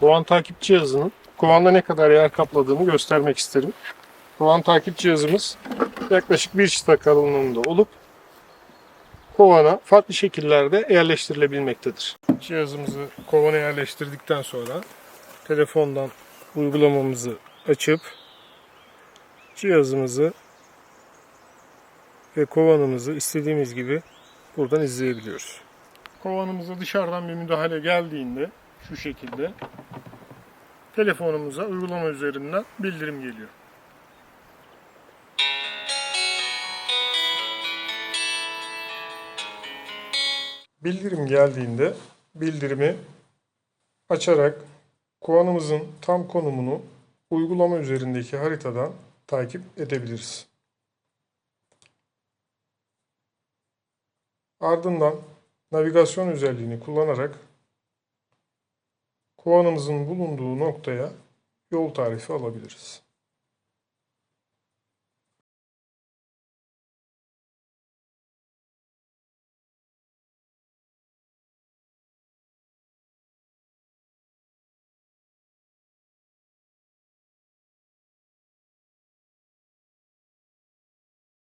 kovan takip cihazının kovanda ne kadar yer kapladığını göstermek isterim. Kovan takip cihazımız yaklaşık bir çıta kalınlığında olup kovana farklı şekillerde yerleştirilebilmektedir. Cihazımızı kovana yerleştirdikten sonra telefondan uygulamamızı açıp cihazımızı ve kovanımızı istediğimiz gibi buradan izleyebiliyoruz. Kovanımıza dışarıdan bir müdahale geldiğinde şu şekilde telefonumuza uygulama üzerinden bildirim geliyor. Bildirim geldiğinde bildirimi açarak kovanımızın tam konumunu uygulama üzerindeki haritadan takip edebiliriz. Ardından navigasyon özelliğini kullanarak kovanımızın bulunduğu noktaya yol tarifi alabiliriz.